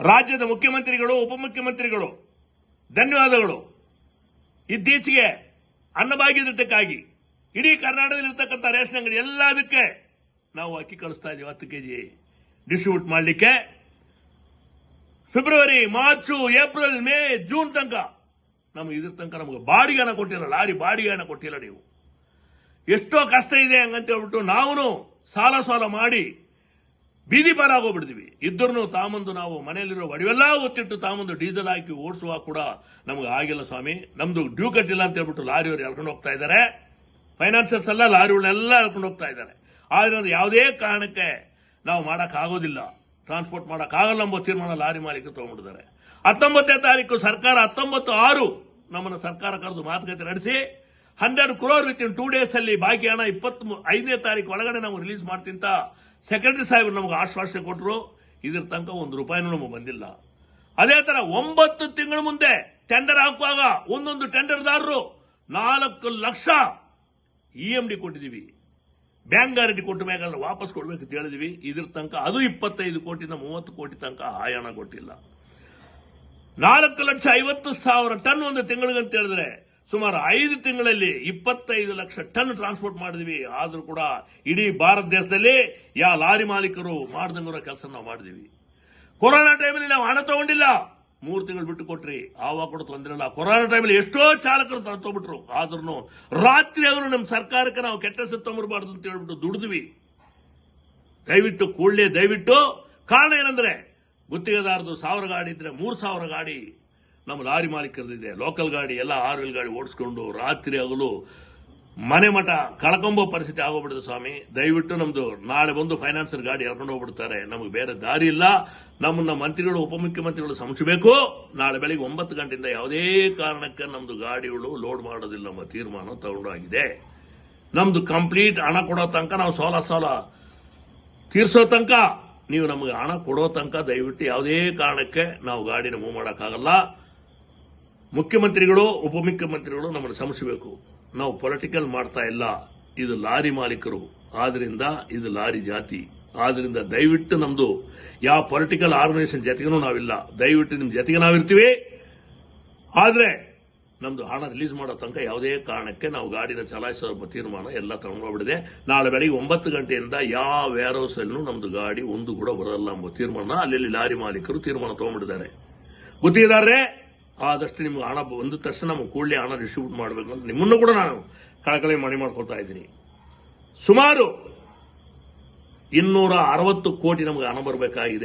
ರಾಜ್ಯದ ಮುಖ್ಯಮಂತ್ರಿಗಳು, ಉಪಮುಖ್ಯಮಂತ್ರಿಗಳು, ಧನ್ಯವಾದಗಳು. ಇತ್ತೀಚೆಗೆ ಅನ್ನಭಾಗ್ಯದಟ್ಟಕ್ಕಾಗಿ ಇಡೀ ಕರ್ನಾಟಕದಲ್ಲಿರ್ತಕ್ಕಂಥ ರೇಷನ್ ಅಂಗಡಿ ಎಲ್ಲದಕ್ಕೆ ನಾವು ಅಕ್ಕಿ ಕಳಿಸ್ತಾ ಇದ್ದೀವಿ ಹತ್ತು ಕೆ ಜಿ ಡಿಸ್ಟ್ರಿಬ್ಯೂಟ್ ಮಾಡಲಿಕ್ಕೆ. February, March, April, May, June ತನಕ ನಮಗೆ ಇದ್ರ ತನಕ ನಮಗೆ ಬಾಡಿಗೆ ಹಣ ಕೊಟ್ಟಿಲ್ಲ, ಲಾರಿ ಬಾಡಿಗೆ ಹಣ ಕೊಟ್ಟಿಲ್ಲ ನೀವು. ಎಷ್ಟೋ ಕಷ್ಟ ಇದೆ ಹಂಗಂತ ಹೇಳ್ಬಿಟ್ಟು ನಾವು ಸಾಲ ಸಾಲ ಮಾಡಿ ಬೀದಿ ಪಾಲಾಗೋಗ್ಬಿಡ್ತೀವಿ ಇದ್ರೂ ತಾಮಂದು ನಾವು ಮನೆಯಲ್ಲಿರೋ ಒಡವೆಲ್ಲ ಒತ್ತಿಟ್ಟು ತಾಮಂದು ಡೀಸೆಲ್ ಹಾಕಿ ಓಡಿಸುವ ಕೂಡ ನಮ್ಗೆ ಆಗಿಲ್ಲ ಸ್ವಾಮಿ. ನಮ್ದು ಡ್ಯೂ ಕಟ್ಟಿಲ್ಲ ಅಂತ ಹೇಳ್ಬಿಟ್ಟು ಲಾರಿಯವರು ಎಳ್ಕೊಂಡು ಹೋಗ್ತಾ ಇದ್ದಾರೆ ಫೈನಾನ್ಸರ್ಸ್ ಎಲ್ಲ ಲಾರಿಗಳನ್ನೆಲ್ಲ ಎಳ್ಕೊಂಡು ಹೋಗ್ತಾ ಇದ್ದಾರೆ ಆದ್ರೆ ಯಾವುದೇ ಕಾರಣಕ್ಕೆ ನಾವು ಮಾಡೋಕ್ಕಾಗೋದಿಲ್ಲ ಟ್ರಾನ್ಸ್ಪೋರ್ಟ್ ಮಾಡೋಕ್ಕಾಗಲ್ಲ ಎಂಬ ತೀರ್ಮಾನ ಲಾರಿ ಮಾಲೀಕರು ತೊಗೊಂಡಿದ್ದಾರೆ ಹತ್ತೊಂಬತ್ತನೇ ತಾರೀಕು ಸರ್ಕಾರ ಹತ್ತೊಂಬತ್ತು ಆರು ನಮ್ಮನ್ನು ಸರ್ಕಾರ ಕರೆದು ಮಾತುಕತೆ ನಡೆಸಿ hundred crore within two days ಅಲ್ಲಿ ಬಾಕಿ ಹಣ ಇಪ್ಪತ್ತ್ ಐದನೇ ತಾರೀಕು ಒಳಗಡೆ ನಾವು ರಿಲೀಸ್ ಮಾಡ್ತಿಂತ ಸೆಕ್ರೆಟರಿ ಸಾಹೇಬರು ನಮಗೆ ಆಶ್ವಾಸನೆ ಕೊಟ್ಟರು ಇದ್ರ ತನಕ ಒಂದು ರೂಪಾಯಿನೂ ನಮಗೆ ಬಂದಿಲ್ಲ. ಅದೇ ತರ ಒಂಬತ್ತು ತಿಂಗಳ ಮುಂದೆ ಟೆಂಡರ್ ಹಾಕುವಾಗ ಒಂದೊಂದು ಟೆಂಡರ್ದಾರರು ನಾಲ್ಕು ಲಕ್ಷ ಇ ಎಂ ಡಿ ಕೊಟ್ಟಿದ್ದೀವಿ. ಬ್ಯಾಂಕ್ ಗ್ಯಾರಂಟಿ ಕೊಟ್ಟ ಮ್ಯಾಗಲ್ಲ ವಾಪಸ್ ಕೊಡ್ಬೇಕಂತ ಹೇಳಿದೀವಿ ಇದ್ರ ತನಕ ಅದು ಇಪ್ಪತ್ತೈದು ಕೋಟಿಯಿಂದ ಮೂವತ್ತು ಕೋಟಿ ತನಕ ಆಯಾಣ ಕೊಟ್ಟಿಲ್ಲ. ನಾಲ್ಕು ಲಕ್ಷ ಐವತ್ತು ಸಾವಿರ ಟನ್ ಒಂದು ತಿಂಗಳಿಗೆ ಅಂತ ಹೇಳಿದ್ರೆ ಸುಮಾರು ಐದು ತಿಂಗಳಲ್ಲಿ ಇಪ್ಪತ್ತೈದು ಲಕ್ಷ ಟನ್ ಟ್ರಾನ್ಸ್ಪೋರ್ಟ್ ಮಾಡಿದ್ವಿ. ಆದ್ರೂ ಕೂಡ ಇಡೀ ಭಾರತ ದೇಶದಲ್ಲಿ ಯಾ ಲಾರಿ ಮಾಲೀಕರು ಮಾಡ್ದಂಗಿರೋ ಕೆಲಸ ನಾವು ಮಾಡಿದ್ವಿ. ಕೊರೋನಾ ಟೈಮಲ್ಲಿ ನಾವು ಹಣ ತಗೊಂಡಿಲ್ಲ. ಮೂರು ತಿಂಗಳು ಬಿಟ್ಟು ಕೊಟ್ರಿ. ಆವಾಗ ಕೂಡ ತೊಂದರೆ ಇಲ್ಲ ಕೊರೋನಾ ಟೈಮಲ್ಲಿ ಎಷ್ಟೋ ಚಾಲಕರು ತಗೊಂಡ್ಬಿಟ್ರು. ಆದ್ರೂ ರಾತ್ರಿ ಅವರು ನಮ್ಮ ಸರ್ಕಾರಕ್ಕೆ ನಾವು ಕೆಟ್ಟ ಹೆಸರು ಅಂತ ಹೇಳ್ಬಿಟ್ಟು ದುಡಿದ್ವಿ. ದಯವಿಟ್ಟು ಕೂಡಲೇ ದಯವಿಟ್ಟು ಕಾರಣ ಏನಂದ್ರೆ ಗುತ್ತಿಗೆದಾರದು ಸಾವಿರ ಗಾಡಿ ಇದ್ರೆ ಮೂರು ಸಾವಿರ ಗಾಡಿ ನಮ್ಮ ಲಾರಿ ಮಾಲೀಕರದಿದೆ. ಲೋಕಲ್ ಗಾಡಿ, ಎಲ್ಲ ಆರ್ ವೀಲ್ ಗಾಡಿ ಓಡಿಸ್ಕೊಂಡು ರಾತ್ರಿ ಆಗಲು ಮನೆ ಮಠ, ಕಳ್ಕೊಂಬೋ ಪರಿಸ್ಥಿತಿ ಆಗೋಗ್ಬಿಡುತ್ತೆ ಸ್ವಾಮಿ. ದಯವಿಟ್ಟು ನಮ್ದು ನಾಳೆ ಬಂದು ಫೈನಾನ್ಸರ್ ಗಾಡಿ ಎಳ್ಕೊಂಡು ಹೋಗ್ಬಿಡ್ತಾರೆ. ನಮಗೆ ಬೇರೆ ದಾರಿ ಇಲ್ಲ. ನಮ್ಮನ್ನ ಮಂತ್ರಿಗಳು, ಉಪಮುಖ್ಯಮಂತ್ರಿಗಳು ಸಂಶಬೇಕು ನಾಳೆ ಬೆಳಿಗ್ಗೆ ಒಂಬತ್ತು ಗಂಟೆಯಿಂದ ಯಾವುದೇ ಕಾರಣಕ್ಕೆ ನಮ್ದು ಗಾಡಿಗಳು ಲೋಡ್ ಮಾಡೋದಿಲ್ಲ ನಮ್ಮ ತೀರ್ಮಾನ ತಗೊಂಡಾಗಿದೆ. ನಮ್ದು ಕಂಪ್ಲೀಟ್ ಹಣ ಕೊಡೋ ತನಕ ನಾವು ಸಾಲ ಸಾಲ ತೀರ್ಸೋ ತನಕ ನೀವು ನಮಗೆ ಹಣ ಕೊಡೋ ತನಕ ದಯವಿಟ್ಟು ಯಾವುದೇ ಕಾರಣಕ್ಕೆ ನಾವು ಗಾಡಿನ ಮೂವ್ ಮಾಡೋಕ್ಕಾಗಲ್ಲ. ಮುಖ್ಯಮಂತ್ರಿಗಳು, ಉಪಮುಖ್ಯಮಂತ್ರಿಗಳು ನಮ್ಮನ್ನು ಶ್ರಮಿಸಬೇಕು. ನಾವು ಪೊಲಿಟಿಕಲ್ ಮಾಡ್ತಾ ಇಲ್ಲ. ಇದು ಲಾರಿ ಮಾಲೀಕರು. ಆದ್ರಿಂದ ಇದು ಲಾರಿ ಜಾತಿ. ಆದ್ರಿಂದ ದಯವಿಟ್ಟು ನಮ್ದು ಯಾವ ಪೊಲಿಟಿಕಲ್ ಆರ್ಗನೈಸೇಷನ್ ಜೊತೆಗೂ ನಾವಿಲ್ಲ. ದಯವಿಟ್ಟು ನಿಮ್ ಜೊತೆಗೆ ನಾವಿರ್ತೀವಿ. ಆದ್ರೆ ನಮ್ದು ಹಣ ರಿಲೀಸ್ ಮಾಡೋ ತನಕ ಯಾವುದೇ ಕಾರಣಕ್ಕೆ ನಾವು ಗಾಡಿನ ಚಲಾಯಿಸೋ ತೀರ್ಮಾನ ಎಲ್ಲ ತಗೊಂಡೋಗ್ಬಿಡಿದೆ ನಾಳೆ ಬೆಳಿಗ್ಗೆ ಒಂಬತ್ತು ಗಂಟೆಯಿಂದ ಯಾವ ವೇರ್ ಹೌಸ್ ಅಲ್ಲೂ ನಮ್ದು ಗಾಡಿ ಒಂದು ಕೂಡ ಬರಲ್ಲ ಎಂಬ ತೀರ್ಮಾನ. ಅಲ್ಲಿ ಲಾರಿ ಮಾಲೀಕರು ತೀರ್ಮಾನ ತಗೊಂಡ್ಬಿಟ್ಟಿದ್ದಾರೆ. ಗುತ್ತಿಗೆದಾರರೇ ಆದಷ್ಟು ನಿಮ್ಗೆ ಹಣ ಬಂದ ತಕ್ಷಣ ನಮ್ಗೆ ಕೂಡಲೇ ಹಣ ಡಿಸ್ಟ್ರಿಬ್ಯೂಟ್ ಮಾಡಬೇಕು ಅಂತ ನಿಮ್ಮನ್ನು ಕೂಡ ನಾನು ಕಳಕಳಿ ಮನೆ ಮಾಡ್ಕೊಳ್ತಾ ಇದ್ದೀನಿ. ಸುಮಾರು ಇನ್ನೂರ ಅರವತ್ತು ಕೋಟಿ ನಮಗೆ ಹಣ ಬರಬೇಕಾಗಿದೆ.